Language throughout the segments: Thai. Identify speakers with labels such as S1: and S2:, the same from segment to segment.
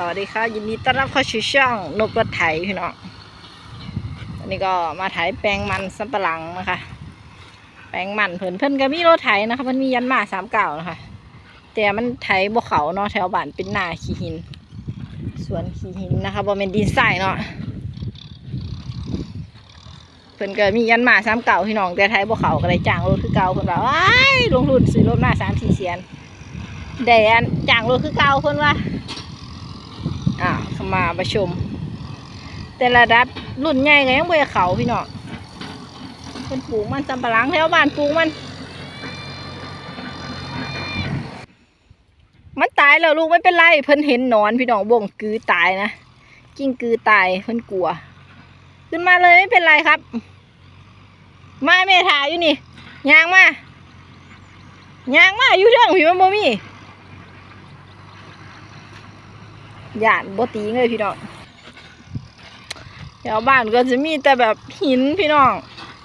S1: สวัสดีค่ะ ยินดีต้อนรับเข้าสู่ช่องนกกระไถพี่น้องวันนี้ก็มาไถแปลงมันสำปะหลังนะคะ แปลงมันเพิ่นเพิ่อนก็มีรถไถนะคะมันมียันมาสามเก่านะคะ แต่มันไถบ่เขาเนาะแถวบ้านเป็นหน้าขี้หิน สวนขี้หินนะคะบ่เป็นดินทรายเนาะเพิ่อนก็มียันมาสามเก่าพี่น้องแต่ไถบ่เขาก็เลยจ้างรถคือเก่าเพิ่นว่าว้ลงทุนซื้อรถมาสามสี่แสนแดนจ้างรถคือเก่าเพิ่นว่า อ่าเข้ามาประชม แต่ละดัดรุ่นใหญ่ก็ยังบ่ได้เขาพี่น้องเพิ่นปลูกมันสำปะหลังแถวบ้านปลูกมัน มันตายแล้วลูกไม่เป็นไรเพิ่นเห็นนอนพี่น้องบ่งกือตายนะกิ้งกือตายเพิ่นกลัว ขึ้นมาเลยไม่เป็นไรครับ มาแม่ถ่ายอยู่นี่ยางมายางมาอยู่เรื่องพี่มันบ่มี หยาดบตีเลยพี่น้องแถวบ้านก็จะมีแต่แบบหินพี่น้อง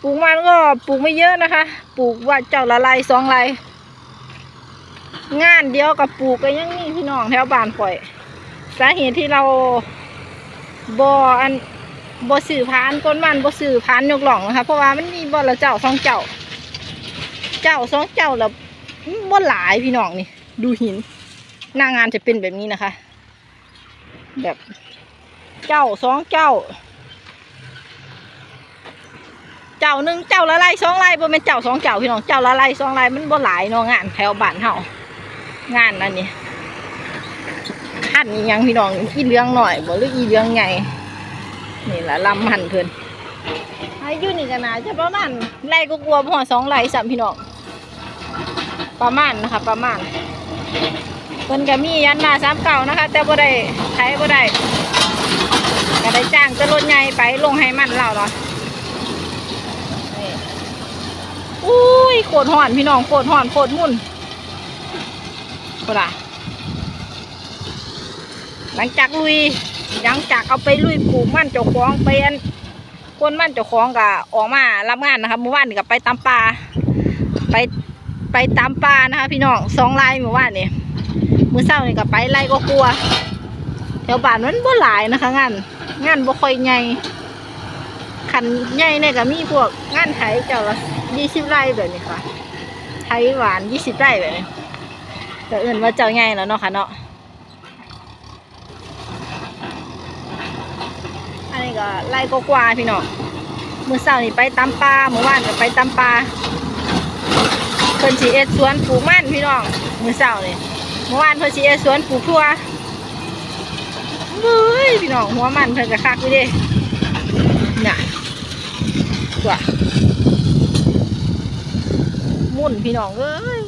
S1: ปลูกมันก็ปลูกไม่เยอะนะคะ ปลูกว่าเจ้าละลายสองไรงานเดียวกับปลูกก็ยังมีพี่น้องแถวบ้านข่อย สาเหตุที่เราบออันบอสื่อพานก้นมันบอสื่อพานยกหล่องนะคะเพราะว่ามันมีบอละเจ้าสองเจ้า เจ้าสองเจ้าแล้วบอหลายพี่น้องนี่ ดูหินหน้างานจะเป็นแบบนี้นะคะ แบบเจ้าสองเจ้า เจ้าหนึ่งเจ้าละลายสองลายบ่เป็นเจ้าสองเจ้าพี่น้องเจ้าละลายสองลายมันบ่หลายเนาะงานแถวบ้านเฮางานอันนี้ท่านอีหยังพี่น้องอีเรื่องหน่อยบ่หรืออีเรื่องใหญ่นี่ละลำหันเพิ่นอายุนี่กันนะจะประมาณไร่ก็กลัวพอสองไร่สามพี่น้องประมาณนะคะ ประมาณ เพิ่นก็มียันมาสามเก่านะคะ แต่บ่ได้ใช้บ่ได้ก็ได้จ้างจะรถใหญ่ไปลงให้มันเล่าเนาะนี่อุ้ยโคตรห่อนพี่น้องโคตรห่อนโคตรมุ่นก็ล่ะหลังจากลุยหลังจากเอาไปลุยปลูกมันเจ้าของไปอันคนมันเจ้าของก็ออกมารับงานนะคะเมื่อวานนี่ก็ไปตามป่าไปไปตามป่านะคะ พี่น้องสองลายเมื่อวานนี่ มือเช้านี่ก็ไปไล่ก็กลัวแถวบ้านมันบ่หลายนะคะงานงานบ่ค่อยใหญ่คันใหญ่เนี่ยก็มีพวกงานไถเจ้าละยี่สิบไร่แบบนี้ค่ะไถหวานยี่สิบไร่แบบนี้ก็เอื่นว่าเจ้าใหญ่แล้วเนาะค่ะเนาะอันนี้ก็ไล่ก็กว่าพี่น้องมือเช้านี่ไปตามป่าเมื่อวานก็ไปตามป่าเพิ่นสิเอ็ดสวนปลูกมันพี่น้องมือเช้านี่เมื่อวานเพิ่นสิเอสวนปลูกทั่วเฮ้ยพี่น้องหัวมันเพิ่นก็คักอยู่เด้น่ะตัวมุ่นพี่น้องเอ้ย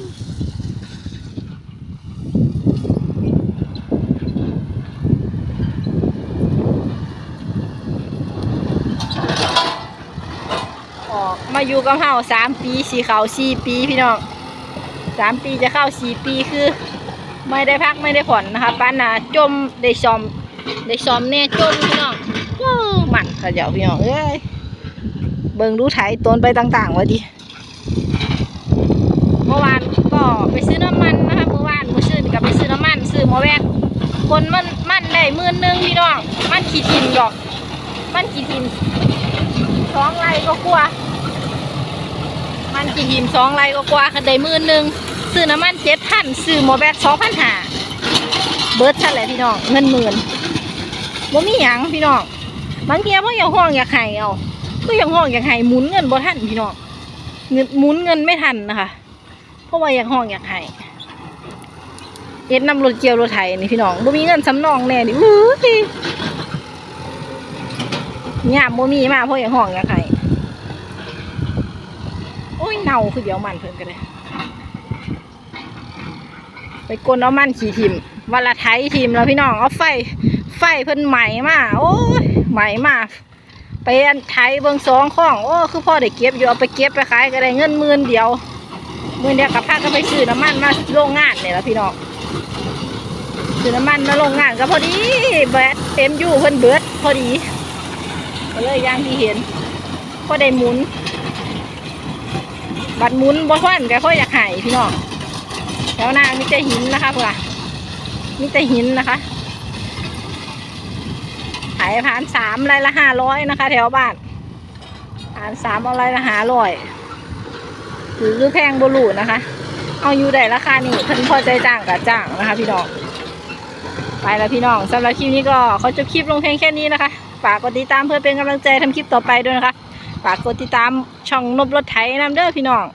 S1: ออกมาอยู่กับเฮาสามปีสี่เขาสี่ปีพี่น้องสามปีจะเข้าสี่ปีคือ ไม่ได้พักไม่ได้ผ่อนนะคะป้านาจมได้ซ้อมได้ซ้อมแน่จมพี่น้องเอ้อมันขาเจ้าพี่น้องเอ้ยเบิ่งดูไถต้นไปต่างๆวะดิเมื่อวานก็ไปซื้อน้ำมันนะคะเมื่อวานมื่อซื้อนี่ก็ไปซื้อน้ำมันซื้อมอแวกคนมันมันได้มื่นหนึงพี่น้องมันขี่ทินดอก มันขี่ทินสองไรก็กลัวมันขี่ทินสองไรก็กลัวคันได้มื่นหนึง ซื้อน้ำมันเจ็ดพันซื้อหมอแบตสองพันหาเบิร์ดซะแหละพี่น้องเงินหมื่นบ่มีหยังพี่น้องบางเทียพ่ออยากห้องอยากไห้เอาก็อยากห้องอยากไห้หมุนเงินบ่ทันพี่น้องเงินหมุนเงินไม่ทันนะคะเพราะว่าอยากห้องอยากไห้เอ็ดนำรถเกียวรถไถนี่พี่น้องบ่มีเงินสำรองแน่ดิอู้ยยามบ่มีมาเพราะอยากห้องอยากไห้โอ้ยเน่าคือเดี๋ยวมันเพิ่นกันเลย ไปกลนเอามันขี่ทิมวันละไทยทิมแล้วพี่น้องเอาไฟไฟเพิ่นใหม่มาโอ้ยใหม่มาไปอันไทยเบิ่งสองข้องโอ้คือพ่อได้เก็บอยู่เอาไปเก็บไปขายก็ได้เงินหมื่นเดียวหมื่นเดียวกับพาก็ไปซื้อน้ำมันมาโรงงานเนี่ยละพี่น้องซื้อน้ำมันมาโรงงานก็พอดีแบตเต็มอยู่เพิ่นเบิดพอดีก็เลยอย่างที่เห็นก็ได้หมุนบัดหมุนบ่ฟันก็ค่ออยากหายพี่น้อง แถวหน้ามีแต่หินนะคะเพื่อนมีแต่หินนะคะขายผ่านสามไรละห้าร้อยนะคะ แถวบ้านผ่านสามเอาไรละห้าร้อยหรือแพงบรูนะคะ เอาอยู่ได้ราคานี่เพิ่นพอใจจ้างกับจ้างนะคะ พี่น้องไปแล้วพี่น้องสำหรับคลิปนี้ก็เขาจะคลิปลงเพียงแค่นี้นะคะฝากกดติดตามเพื่อเป็นกำลังใจทำคลิปต่อไปด้วยนะคะฝากกดติดตามช่องนบรถไถน้ำเด้อพี่น้อง